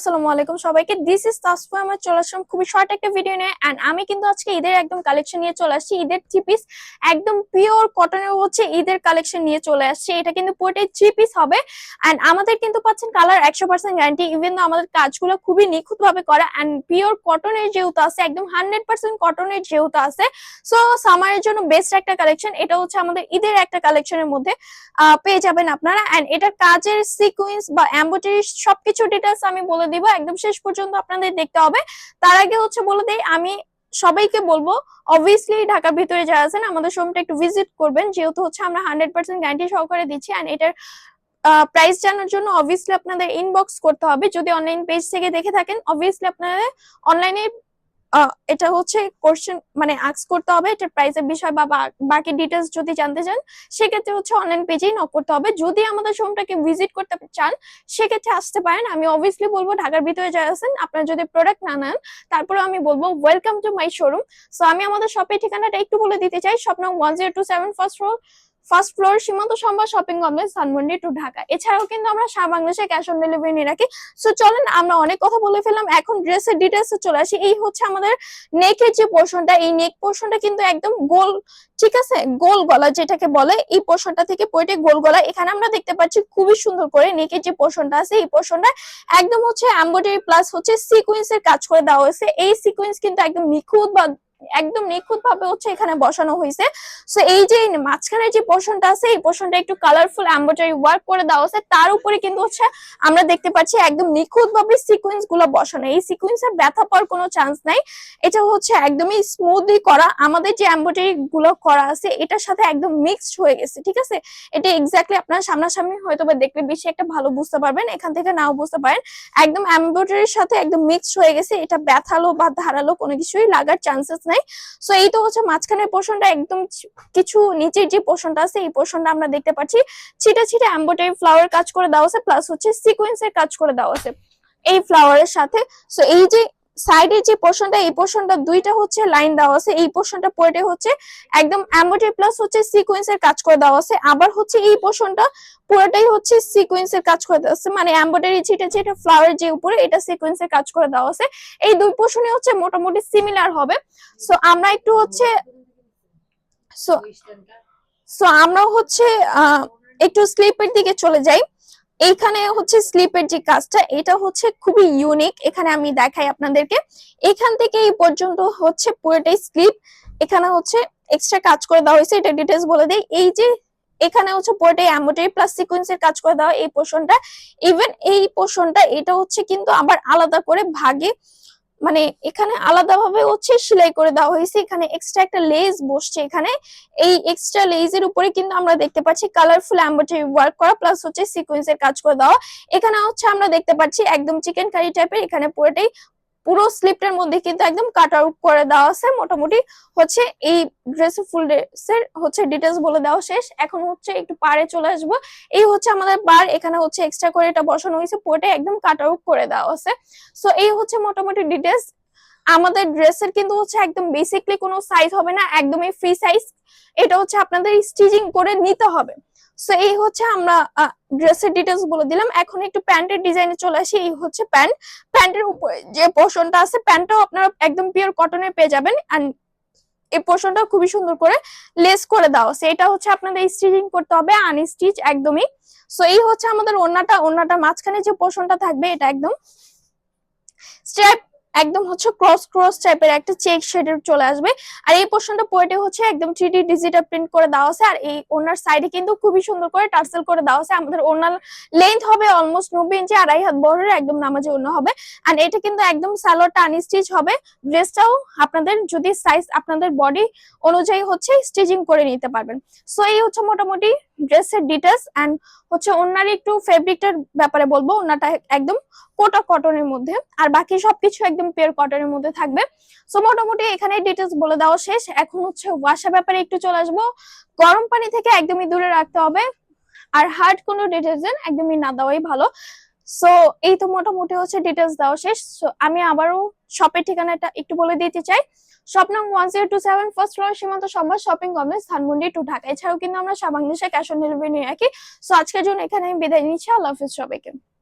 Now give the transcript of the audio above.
আসসালামু আলাইকুম সবাইকে। দিস ইজ তাসফা আমার চলে আসলাম খুবই শর্ট একটা ভিডিও নিয়ে এন্ড আমি কিন্তু আজকে ঈদের একদম কালেকশন নিয়ে চলে আসছি। ঈদের থ্রি পিস একদম পিওর কটনের হচ্ছে ঈদের কালেকশন নিয়ে চলে এটা কিন্তু পুরোটাই থ্রি পিস হবে এন্ড আমাদের কিন্তু পাচ্ছেন কালার একশো পার্সেন্ট গ্যারান্টি ইভেন আমাদের কাজগুলো খুবই নিখুঁত ভাবে করা এন্ড পিওর কটনের যেহেতু আছে, একদম হান্ড্রেড পার্সেন্ট কটনের যেহেতু আছে সো সামারের জন্য বেস্ট একটা কালেকশন এটা হচ্ছে আমাদের ঈদের একটা কালেকশনের মধ্যে পেয়ে যাবেন আপনারা এন্ড এটার কাজের সিকুয়েন্স বা এম্বোটারি সবকিছু ডিটেলস আমি বলে দিব, একদম শেষ পর্যন্ত আপনাদের দেখতে হবে। তার আগে হচ্ছে বলে দেই, আমি সবাইকে বলব অবভিয়াসলি ঢাকার ভিতরে যারা আছেন, আমাদের শোরুমটা একটু ভিজিট করবেন। যেহেতু হচ্ছে আমরা হান্ড্রেড পার্সেন্ট গ্যারান্টি সহকারে দিচ্ছি অ্যান্ড এটার প্রাইস জানার জন্য অবভিয়াসলি আপনাদের ইনবক্স করতে হবে। যদি অনলাইন পেজ থেকে দেখে থাকেন অবভিয়াসলি আপনাদের অনলাইনে এটা হচ্ছে কোশ্চেন মানে আক্স করতে হবে, এটার প্রাইসের বিষয় বা বাকি ডিটেলস যদি জানতে চান, সেক্ষেত্রে হচ্ছে অনলাইন পেজেই নক করতে হবে। যদি আমাদের শোরুমটাকে ভিজিট করতে চান, সেক্ষেত্রে আসতে পারেন। আমি অবভিয়াসলি বলব, ঢাকার ভিতরে যারা আছেন, আপনারা যদি প্রোডাক্ট না নেন তারপরে আমি বলব welcome to my showroom so আমি আমাদের শপের ঠিকানাটা একটু বলে দিতে চাই শপ নং one zero two seven first floor first floor Shimanto Shambhar shopping complex Dhanmondi two Dhaka এছাড়াও কিন্তু আমরা সারা বাংলাদেশে ক্যাশ অন ডেলিভারি নিয়ে রাখি। সো চলেন আমরা অনেক কথা বলে ফেললাম। এখন ড্রেসের ডিটেলসে চলে আসি। এই হচ্ছে আমাদের নেকের যে পোর্শনটা এই নেক পোর্শনটা কিন্তু একদম গোল, ঠিক আছে? গোল গলা যেটাকে বলে, এই পোর্শনটা থেকে পয়েটে গোল গলা। এখানে আমরা দেখতে পাচ্ছি খুবই সুন্দর করে নেকের যে পোর্শনটা আছে, এই পোর্শনটা একদম হচ্ছে এমব্রয়ডারি প্লাস হচ্ছে সিকোয়েন্সের কাজ করে দেওয়া হয়েছে। এই সিকোয়েন্স কিন্তু একদম নিখুঁত বা একদম নিখুঁত ভাবে হচ্ছে এখানে বসানো হয়েছে সো এই যে মাঝখানে যে পোর্শনটা আছে, এই পোর্শনটা একটু কালারফুল এমব্রয়ডারি ওয়ার্ক করে দেওয়া আছে তার উপরে কিন্তু হচ্ছে আমরা দেখতে পাচ্ছি একদম নিখুঁত ভাবে সিকোয়েন্সগুলো বসানো। এই সিকোয়েন্সের ব্যথা পাওয়ার কোনো চান্স নাই। এটা হচ্ছে একদমই স্মুথলি করা। আমাদের যে এমব্রয়ডারি গুলো করা আছে, এটার সাথে একদম মিক্সড হয়ে গেছে, ঠিক আছে? এটা এক্স্যাক্টলি আপনার সামনাসামনি হয়তো বা দেখলে বেশি একটা ভালো বুঝতে পারবেন। এখান থেকে নাও বুঝতে পারেন। একদম এমব্রয়ডারির সাথে একদম মিক্সড হয়ে গেছে। এটা ব্যথালো বা ধারালো কোনো কিছুই লাগার চান্সেস নাই। সো এই তো হচ্ছে মাঝখানের পোর্শনটা একদম কিছু নিচের যে পোর্শনটা আছে, এই পোর্শনটা আমরা দেখতে পাচ্ছি। ছিটে ছিটে অ্যাম্বোটারি ফ্লাওয়ার কাজ করে দেওয়া আছে প্লাস হচ্ছে সিকোয়েন্সের কাজ করে দেওয়া আছে এই ফ্লাওয়ারের সাথে। সো এই যে সাইডের যে পোর্শনটা, এই পোর্শনটা দুইটা হচ্ছে লাইন দেওয়া আছে। এই পোর্শনটা পয়েটে হচ্ছে একদম এমব্রয়ডারি প্লাস হচ্ছে সিকোয়েন্সের কাজ করে দেওয়া আছে। আবার হচ্ছে এই পোর্শনটা পুরোটাই হচ্ছে সিকোয়েন্সের কাজ করে দেওয়া আছে। মানে এমব্রয়ডারি ছিটে ছিটে ফ্লাওয়ার যে উপরে, এটা সিকোয়েন্সের কাজ করে দেওয়া আছে। এই দুই পোর্শনে হচ্ছে মোটামুটি সিমিলার হবে। সো আমরা একটু হচ্ছে সো সো আমরা হচ্ছে একটু স্লিপের দিকে চলে যাই। এইখানে হচ্ছে স্লিপের যে কাজটা, এটা হচ্ছে খুবই ইউনিক এখানে আমি দেখাই আপনাদেরকে। এখান থেকে এই পর্যন্ত হচ্ছে পুরোটাই স্লিপ এখানে হচ্ছে এক্সট্রা কাজ করে দেওয়া হয়েছে, এটা ডিটেলস বলে দেয় এই যে এখানে হচ্ছে পুরোটাই অ্যামোটারি প্লাস সিকোয়েন্সের কাজ করে দেওয়া এই পোর্শনটা ইভেন এই পোর্শনটা এটা হচ্ছে কিন্তু আবার আলাদা করে ভাগে মানে এখানে আলাদাভাবে হচ্ছে সেলাই করে দেওয়া হয়েছে। এখানে এক্সট্রা একটা লেজ বসছে এখানে। এই এক্সট্রা লেজের উপরে কিন্তু আমরা দেখতে পাচ্ছি কালারফুল এমব্রয়ডারি ওয়ার্ক করা প্লাস হচ্ছে সিকোয়েন্সের কাজ করে দেওয়া। এখানে হচ্ছে আমরা দেখতে পাচ্ছি একদম চিকেন কারি টাইপের এখানে পুরোটাই পুরো স্লিপটার মধ্যে কিন্তু একদম কাট আউট করে দেওয়া আছে। মোটামুটি হচ্ছে এই ড্রেস ফুল ড্রেসের হচ্ছে ডিটেলস বলে দেওয়া শেষ। এখন হচ্ছে একটু পারে চলে আসব। এই হচ্ছে আমাদের বার এখানে হচ্ছে এক্সট্রা করে এটা বসানো হয়েছে। পুরোটাই একদম কাট আউট করে দেওয়া আছে। সো এই হচ্ছে মোটামুটি ডিটেলস আমাদের ড্রেসের কিন্তু হচ্ছে একদম বেসিকলি কোনো সাইজ হবে না, একদমই ফ্রি সাইজ এটা হচ্ছে আপনাদের স্টিচিং করে নিতে হবে। সো এই হচ্ছে আমরা ড্রেসের ডিটেলস বলে দিলাম। এখন একটু প্যান্টের ডিজাইনে চলে আসি। এই হচ্ছে প্যান্ট। প্যান্টের উপরে যে পোর্শনটা আছে, প্যান্টটাও আপনারা একদম পিওর কটনের পেয়ে যাবেন। এন্ড এই পোর্শনটা খুবই সুন্দর করে লেস করে আছে। এটা হচ্ছে আপনাদের স্টিচিং করতে হবে আনস্টিচ একদমই। সো এই হচ্ছে আমাদের ওন্নাটা ওন্নাটা মাঝখানে যে পোর্শনটা থাকবে, এটা একদম স্ট্র্যাপ একদম হচ্ছে ক্রস ক্রস টাইপের একটা চেক শেডের চলে আসবে। আর এই পোর্শনটা পোয়েটে হচ্ছে একদম থ্রি ডি ডিজিটাল প্রিন্ট করে দেওয়া আছে। আর এই ওনার সাইডে কিন্তু খুবই সুন্দর করে টার্সেল করে দেওয়া আছে। আমাদের ওনার লেন্থ হবে অলমোস্ট নব্বই ইঞ্চি আড়াই হাত বড়ের একদম নামাজে অন্য হবে। আর এটা কিন্তু একদম সালোয়ারটা আনস্টিচ হবে। ড্রেসটাও আপনাদের যদি সাইজ আপনাদের বডি অনুযায়ী হচ্ছে স্টিচিং করে নিতে পারবেন। সো এই হচ্ছে মোটামুটি ড্রেসের ডিটেলস এন্ড হচ্ছে ওনার একটু ফেব্রিকটার ব্যাপারে বলব। ওনাটা একদম কোটা কটনের মধ্যে। আর বাকি সবকিছু একদম পেয়ার কটনের মধ্যে থাকবে। সো মোটামুটি এখানে ডিটেলস বলে দেওয়া শেষ। এখন হচ্ছে ওয়াশা ব্যাপারে একটু চলে আসব। গরম পানি থেকে একদমই দূরে রাখতে হবে। আর হার্ড কোনো ডিটারজেন্ট একদমই না দেওয়াই ভালো। সো এই তো মোটামুটি হচ্ছে ডিটেলস দেওয়া শেষ। আমি আবারও শপের ঠিকানাটা একটু বলে দিতে চাই। শপ নং one zero two seven first floor Shimanto Shambhar shopping complex Dhanmondi two Dhaka. এছাড়াও কিন্তু আমরা সাবাংদেশে ক্যাশ অন ডেলিভারি নিয়ে রাখি। সো আজকের জন্য এখানে আমি বিদায় নিচ্ছি। আল্লাহ হাফিজ সবাইকে।